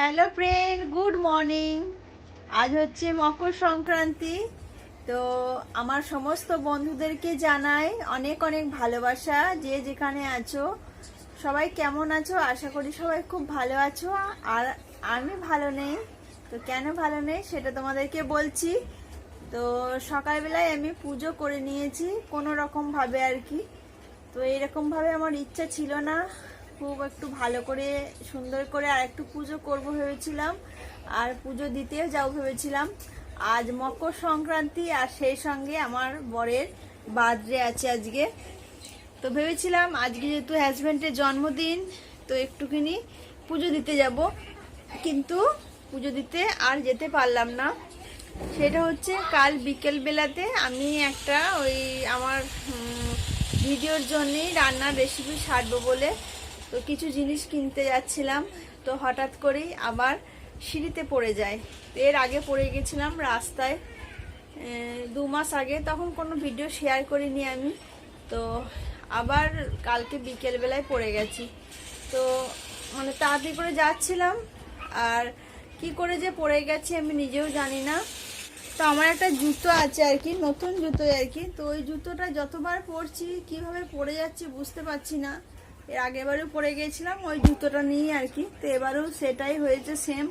Hello friend good morning আজ হচ্ছে মকর সংক্রান্তি। তো আমার সমস্ত বন্ধুদেরকে জানাই অনেক অনেক ভালোবাসা। যে যেখানে আছো, সবাই কেমন আছো? আশা করি সবাই খুব ভালো আছো। আর আমি ভালো নেই। তো কেন ভালো নেই সেটা তোমাদেরকে বলছি। তো সকালবেলায় আমি পুজো করে নিয়েছি কোনো রকম ভাবে আর কি। তো এরকম ভাবে আমার ইচ্ছা ছিল না। খুব একটু ভালো করে সুন্দর করে আর একটু পুজো করব ভেবেছিলাম। আর পুজো দিতেও যাও ভেবেছিলাম। আজ মকর সংক্রান্তি আর সেই সঙ্গে আমার বরের বার্থডে আছে আজকে। তো ভেবেছিলাম আজকে যেহেতু হাজব্যান্ডের জন্মদিন, তো একটুখানি পুজো দিতে যাব। কিন্তু পুজো দিতে আর যেতে পারলাম না। সেটা হচ্ছে কাল বিকেল বেলাতে আমি একটা ওই আমার ভিডিওর জন্যেই রান্নার রেসিপি ছাড়বো বলে তো কিছু জিনিস কিনতে যাচ্ছিলাম, তো হঠাৎ করেই আবার সিঁড়িতে পড়ে যায়। এর আগে পড়ে গেছিলাম রাস্তায়। দু মাস আগে তখন কোনো ভিডিও শেয়ার করিনি আমি। তো আবার কালকে বিকেলবেলায় পড়ে গেছি। তো মানে তাড়াতাড়ি করে যাচ্ছিলাম, আর কি করে যে পড়ে গেছি আমি নিজেও জানি না। তো আমার একটা জুতো আছে আর কি, নতুন জুতো আর কি। তো ওই জুতোটা যতবার পরছি, কীভাবে পরে যাচ্ছি বুঝতে পারছি না। এর আগেবারও পরে গিয়েছিলাম, ওই জুতোটা নিয়ে আর কি। তো এবারেও সেটাই হয়েছে সেম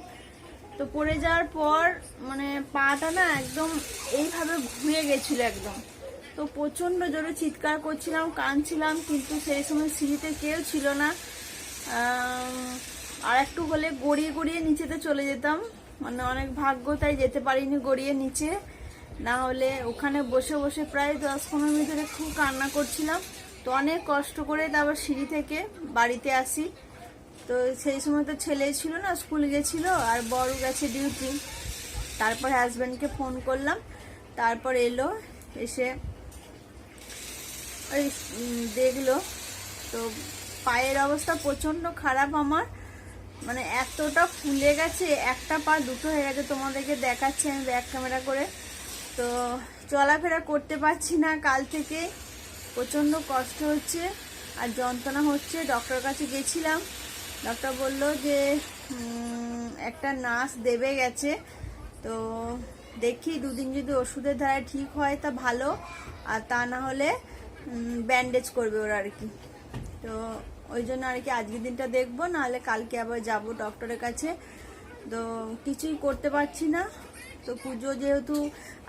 তো পরে যাওয়ার পর মানে পাটা না একদম এইভাবে ঘুরে গেছিল একদম। তো প্রচণ্ড জোরে চিৎকার করছিলাম, কাঁদছিলাম, কিন্তু সেই সময় সিঁড়িতে কেউ ছিল না। আর একটু হলে গড়িয়ে গড়িয়ে নিচেতে চলে যেতাম। মানে অনেক ভাগ্য তাই যেতে পারিনি গড়িয়ে নিচে। না হলে ওখানে বসে বসে প্রায় দশ পনেরো মিনিট ধরে খুব কান্না করছিলাম। তো অনেক কষ্ট করে তারপর সিঁড়ি থেকে বাড়িতে আসি। তো সেই সময় তো ছেলে ছিল না, স্কুল গেছিল আর বড় গেছে ডিউটি তারপর হাজব্যান্ডকে ফোন করলাম। তারপর এলো, এসে ওই দেখল। তো পায়ের অবস্থা প্রচণ্ড খারাপ আমার। মানে এতটা ফুলে গেছে, একটা পা দুটো হয়ে গেছে তোমাদেরকে দেখাচ্ছি আমি ব্যাক ক্যামেরা করে। তো চলাফেরা করতে পারছি না কাল থেকে। প্রচণ্ড কষ্ট হচ্ছে আর যন্ত্রণা হচ্ছে। ডক্টর কাছে গেছিলাম। ডক্টর বলল যে একটা নার্স দেবে গেছে। তো দেখি দুদিন যদি ওষুধের ধারা ঠিক হয় তা ভালো, আর তা না হলে ব্যান্ডেজ করবে ওরা আর কি। তো ওই জন্য আর কি আজকের দিনটা দেখব, নাহলে কালকে আবার যাব ডক্টরের কাছে। তো কিছুই করতে পারছি না। তো পুজো যেহেতু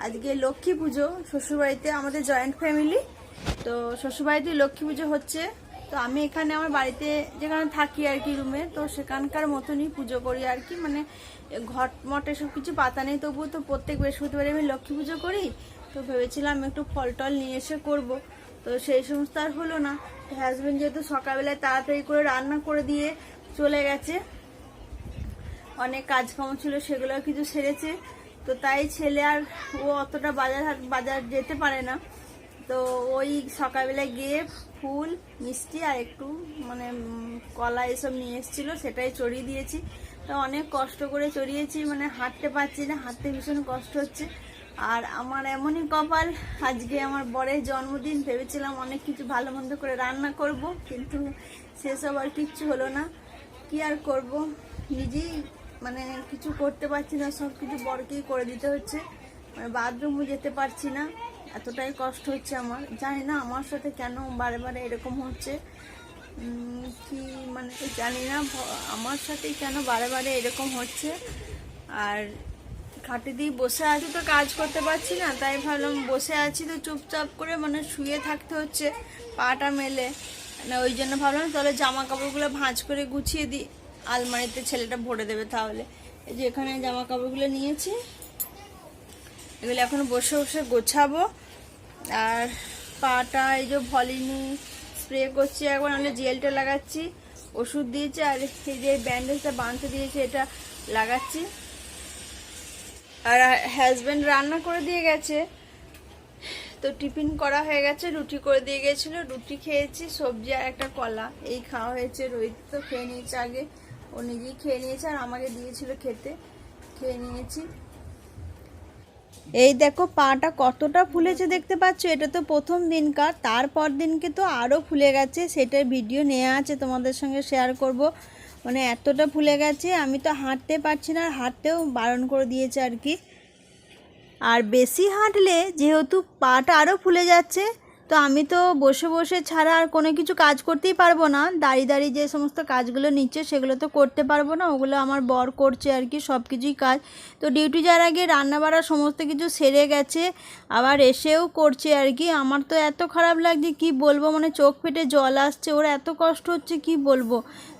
আজকে লক্ষ্মী পুজো, শ্বশুরবাড়িতে আমাদের জয়েন্ট ফ্যামিলি তো শ্বশুরবাড়িতে লক্ষ্মী পুজো হচ্ছে, তো আমি এখানে আমার বাড়িতে যেখানে থাকি আর কি রুমে, তো সেখানকার মতনই পুজো করি আর কি। মানে ঘট মট এসব কিছু পাতা নেই, তবুও তো প্রত্যেক বৃহস্পতিবারে আমি লক্ষ্মী পুজো করি। তো ভেবেছিলাম একটু ফল টল নিয়ে এসে করব। তো সেই সমস্ত আর হলো না। হাজবেন্ড যেহেতু সকালবেলায় তাড়াতাড়ি করে রান্না করে দিয়ে চলে গেছে, অনেক কাজকর্ম ছিল সেগুলো কিছু সেরেছে। তো তাই ছেলে আর ও অতটা বাজার বাজার যেতে পারে না। তো ওই সকালবেলায় গিয়ে ফুল, মিষ্টি আর একটু মানে কলা এসব নিয়ে এসেছিল, সেটাই চড়িয়ে দিয়েছি। তো অনেক কষ্ট করে চড়িয়েছি মানে হাঁটতে পারছি না, হাঁটতে ভীষণ কষ্ট হচ্ছে। আর আমার এমনই কপাল, আজকে আমার বরের জন্মদিন, ভেবেছিলাম অনেক কিছু ভালো মন্দ করে রান্না করব, কিন্তু সেসব আর কিচ্ছু হলো না। কি আর করব? নিজেই মানে কিছু করতে পারছি না সব কিছু বরকেই করে দিতে হচ্ছে। মানে বাথরুমও যেতে পারছি না। এতটাই কষ্ট হচ্ছে আমার। জানি না আমার সাথে কেন বারে বারে এরকম হচ্ছে। কি মানে জানি না আমার সাথেই কেন বারে বারে এরকম হচ্ছে। আর খাটে দিয়ে বসে আছি তো কাজ করতে পারছি না, তাই ভাবলাম বসে আছি তো চুপচাপ করে মানে শুয়ে থাকতে হচ্ছে, পাটা মেলে। না ওই জন্য ভাবলাম তাহলে জামা কাপড়গুলো ভাঁজ করে গুছিয়ে দিই। আলমারিতে ছেলেটা ভরে দেবে তাহলে। এই যে এখানে জামা কাপড়গুলো নিয়েছি। এগুলো এখন বসে বসে গোছাবো। আর পাটা, এই যে ভলিনি স্প্রে করছি একবার নাহলে জেলটা লাগাচ্ছি। ওষুধ দিয়েছে, আর এই যে ব্যান্ডেজটা বাঁধতে দিয়েছে, এটা লাগাচ্ছি। আর হাজব্যান্ড রান্না করে দিয়ে গেছে। তো টিফিন করা হয়ে গেছে, রুটি করে দিয়ে গেছিল, রুটি খেয়েছি, সবজি আর একটা কলা। এই খাওয়া হয়েছে, রোহিত তো খেয়ে নিয়েছে আগে ও নিজেই খেয়ে নিয়েছে, আর আমাকে দিয়েছিল খেতে। খেয়ে নিয়েছি। এই দেখো পাটা কতটা ফুলেছে দেখতে পাচ্ছ? এটা তো প্রথম দিনকার তারপর দিনকে তো আরও ফুলে গেছে। সেটার ভিডিও নেওয়া আছে, তোমাদের সঙ্গে শেয়ার করব। মানে এতটা ফুলে গেছে, আমি তো হাঁটতে পারছি না আর হাঁটতেও বারণ করে দিয়েছে আর কি। আর বেশি হাঁটলে যেহেতু পাটা আরও ফুলে যাচ্ছে তো আমি তো বসে বসে ছাড়া আর কোনো কিছু কাজ করতেই পারব না। দাঁড়িয়ে দাঁড়িয়ে যে সমস্ত কাজগুলো নিচ্ছে সেগুলো তো করতে পারব না, ওগুলো আমার বর করছে আর কি, সব কিছুই কাজ। তো ডিউটি যাওয়ার আগে রান্না বাড়া সমস্ত কিছু সেরে গেছে, আবার এসেও করছে আর কি। আমার তো এত খারাপ লাগছে, কি বলব মানে চোখ ফেটে জল আসছে, ওর এত কষ্ট হচ্ছে, কি বলব।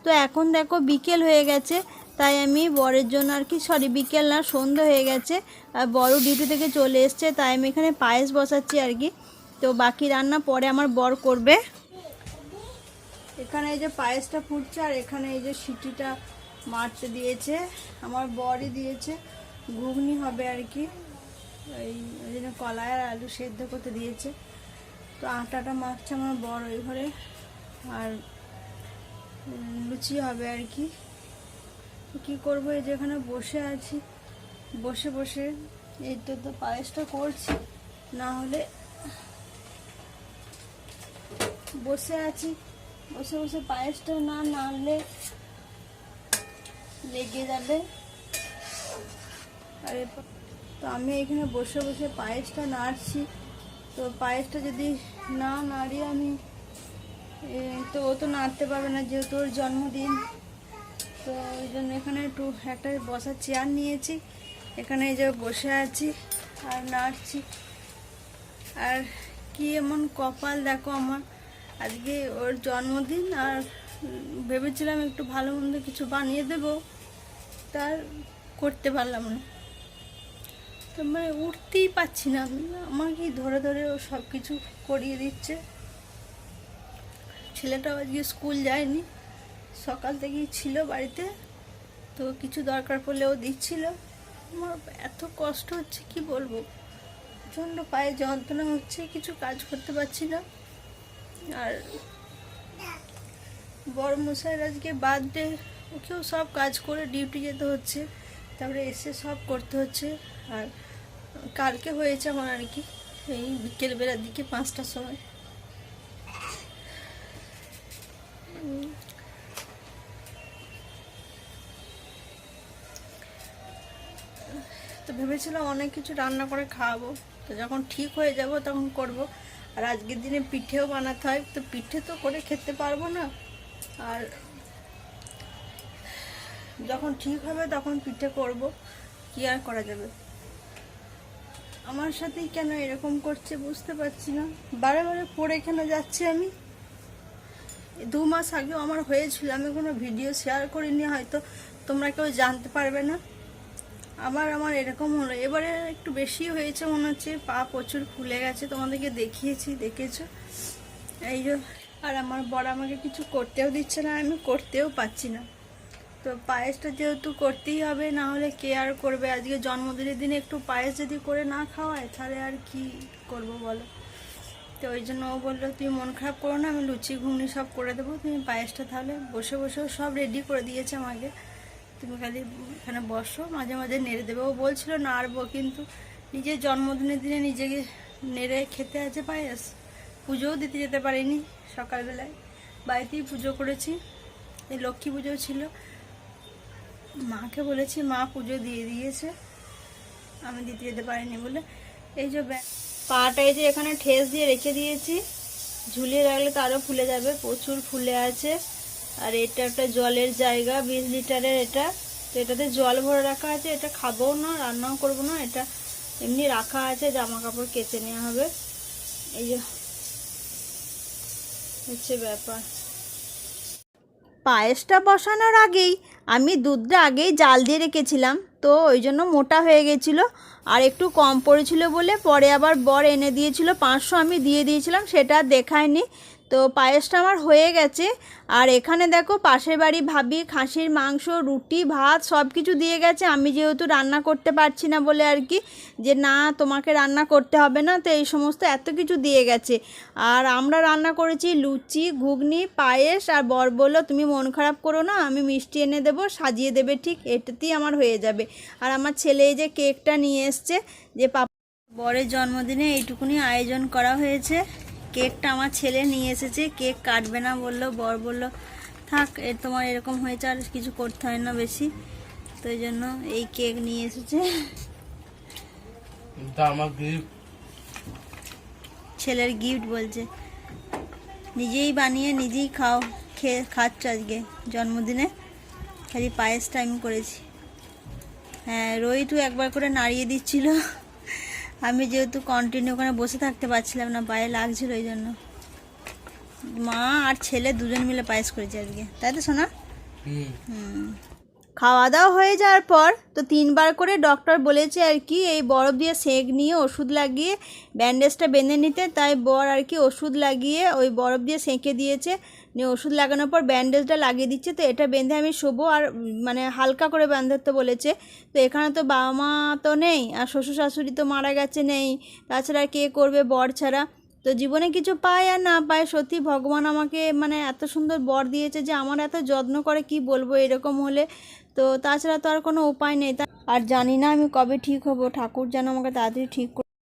তো এখন দেখো বিকেল হয়ে গেছে, তাই আমি বরের জন্য আর কি সরি বিকেল না সন্ধ্যা হয়ে গেছে, আর বড় ডিউটি থেকে চলে এসছে, তাই আমি এখানে পায়েস বসাচ্ছি আর কি। তো বাকি রান্না পরে আমার বর করবে। এখানে এই যে পায়েসটা ফুটছে আর এখানে এই যে সিটিটা মারতে দিয়েছে। আমার বরই দিয়েছে। ঘুগনি হবে আর কি। এই ওই জন্য কলাই আর আলু সেদ্ধ করতে দিয়েছে। তো আটাটা মাখছে আমার বর ওই ঘরে। আর লুচি হবে আর কি। কী করব? এই যে এখানে বসে আছি। বসে বসে এই তো তো পায়েসটা করছি। না হলে বসে আছি। বসে বসে পায়েসটা না নাড়লে লেগে যাবে। আর তো আমি এখানে বসে বসে পায়েসটা নাড়ছি। তো পায়েসটা যদি না নাড়ি আমি তো ও তো নাড়তে পারবে না যেহেতু ওর জন্মদিন। তো ওই জন্য এখানে একটু একটা বসার চেয়ার নিয়েছি। এখানে যে বসে আছি আর নাড়ছি। আর কি এমন কপাল দেখো আমার। আজকে ওর জন্মদিন আর ভেবেছিলাম একটু ভালো মন্দ কিছু বানিয়ে দেব। তার করতে পারলাম না। তো মানে উঠতেই পাচ্ছি না। আমাকেই ধরে ধরে ও সব কিছু করিয়ে দিচ্ছে। ছেলেটাও আজকে স্কুল যায়নি। সকাল থেকেই ছিল বাড়িতে। তো কিছু দরকার পড়লে ও দিচ্ছিল। আমার এত কষ্ট হচ্ছে, কি বলব? প্রচণ্ড পায়ে যন্ত্রণা হচ্ছে, কিছু কাজ করতে পারছি না। আর বড় মশাইয়ের আজকে বার্থডে, ওকেও সব কাজ করে ডিউটি যেতে হচ্ছে, তারপরে এসে সব করতে হচ্ছে, আর কালকে হয়েছে আমার আর কি, এই বিকেলবেলার দিকে পাঁচটার সময়। তো ভেবেছিলাম অনেক কিছু রান্না করে খাওয়াবো, তো যখন ঠিক হয়ে যাব তখন করব। আর আজকের দিনে পিঠেও বানাতে হয়, তো পিঠে তো করে খেতে পারব না। আর যখন ঠিক হবে তখন পিঠে করব, কি আর করা যাবে? আমার সাথেই কেন এরকম করছে বুঝতে পারছি না। বারে বারে পড়ে কেন যাচ্ছি আমি? দু মাস আগেও আমার হয়েছিল, আমি কোনো ভিডিও শেয়ার করিনি, হয়তো তোমরা কেউ জানতে পারবে না। আবার আমার এরকম হলো। এবারে একটু বেশি হয়েছে মনে হচ্ছে, পা প্রচুর ফুলে গেছে, তোমাদেরকে দেখিয়েছি, দেখেছ? এই যে, আর আমার বড় আমাকে কিছু করতেও দিচ্ছে না, আমি করতেও পাচ্ছি না। তো পায়েসটা যেহেতু করতেই হবে, না হলে কে আর করবে? আজকে জন্মদিনের দিনে একটু পায়েস যদি করে না খাওয়ায়, তাহলে আর কি করব বলো? তো ওই জন্য ও বলল, তুমি মন খারাপ করো না, আমি লুচি, ঘুগনি সব করে দেবো। তুমি পায়েসটা তাহলে বসে বসেও সব রেডি করে দিয়েছে আমাকে। তুমি খালি এখানে বসো, মাঝে মাঝে নেড়ে দেবে। ও বলছিল নাড়বো, কিন্তু নিজের জন্মদিনের দিনে নিজেকে নেড়ে খেতে আছে পায়েস। পুজোও দিতে যেতে পারিনি সকালবেলায়। বাড়িতেই পুজো করেছি। এই লক্ষ্মী পুজো ছিল। মাকে বলেছি, মা পুজো দিয়ে দিয়েছে। আমি দিতে যেতে পারিনি বলে। এই যে পাটা এই যে এখানে ঠেস দিয়ে রেখে দিয়েছি। ঝুলিয়ে রাখলে তো আরও ফুলে যাবে। প্রচুর ফুলে আছে। আর এটা একটা জলের জায়গা, বিশ লিটারের এটা। তো এটাতে জল ভরে রাখা আছে, এটা খাব না, রান্নাও করব না, এটা এমনি রাখা আছে জামা কাপড় কেচে নেওয়া হবে। এই যে, হচ্ছে ব্যাপার। পায়েসটা বসানোর আগেই আমি দুধটা আগেই জাল দিয়ে রেখেছিলাম, তো ওই জন্য মোটা হয়ে গেছিল। আর একটু কম পড়েছিল বলে পরে আবার বর এনে দিয়েছিল, পাঁচশো আমি দিয়ে দিয়েছিলাম, সেটা দেখায়নি। তো পায়েসটা আমার হয়ে গেছে। আর এখানে দেখো পাশের বাড়ি ভাবি, খাসির মাংস, রুটি, ভাত সব কিছু দিয়ে গেছে। আমি যেহেতু রান্না করতে পারছি না বলে আর কি, যে না, তোমাকে রান্না করতে হবে না, তো এই সমস্ত এত কিছু দিয়ে গেছে। আর আমরা রান্না করেছি লুচি, ঘুগনি, পায়েস আর বর বলল, তুমি মন খারাপ করো না, আমি মিষ্টি এনে দেবো, সাজিয়ে দেবে ঠিক এটাতেই আমার হয়ে যাবে। আর আমার ছেলে এই যে কেকটা নিয়ে এসছে, যে পাপা বরের জন্মদিনে এইটুকুনি আয়োজন করা হয়েছে। কেকটা আমার ছেলে নিয়ে এসেছে কেক কাটবে না বলল বর বলল থাক এর তোমার এরকম হয়েছে আর কিছু করতে হয় না বেশি। তো এই জন্য এই কেক নিয়ে এসেছে। ছেলের গিফট বলছে নিজেই বানিয়ে নিজেই খাও খেয়ে খাচ্ছ আজকে জন্মদিনে। খালি পায়েসটা আমি করেছি। হ্যাঁ রোহিতও একবার করে নাড়িয়ে দিচ্ছিল। আমি যেহেতু কন্টিনিউ ওখানে বসে থাকতে পারছিলাম না পায়ে লাগছিল ওই জন্য। মা আর ছেলে দুজন মিলে পায়েস করেছে আজকে। তাই তো শোনা হুম। খাওয়া দাওয়া হয়ে যাওয়ার পর তো তিনবার করে ডক্টর বলেছে আর কি এই বরফ দিয়ে সেঁক নিয়ে ওষুধ লাগিয়ে ব্যান্ডেজটা বেঁধে নিতে। তাই বর আর কি ওষুধ লাগিয়ে ওই বরফ দিয়ে সেঁকে দিয়েছে। নিয়ে ওষুধ লাগানোর পর ব্যান্ডেজটা লাগিয়ে দিচ্ছে, তো এটা বেঁধে আমি শোবো আর মানে হালকা করে বাঁধতে বলেছে। তো এখানে তো বাবা মা তো নেই আর শ্বশুর শাশুড়ি তো মারা গেছে নেই, তাছাড়া কে করবে বর ছাড়া? তো জীবনে কিছু পায় আর না পায়, সত্যি ভগবান আমাকে মানে এত সুন্দর বর দিয়েছে যে আমার এত যত্ন করে কি বলব এরকম হলে। তো তাছাড়া তো আর কোনো উপায় নেই। আর জানি না আমি কবে ঠিক হব, ঠাকুর যেন আমাকে তাড়াতাড়ি ঠিক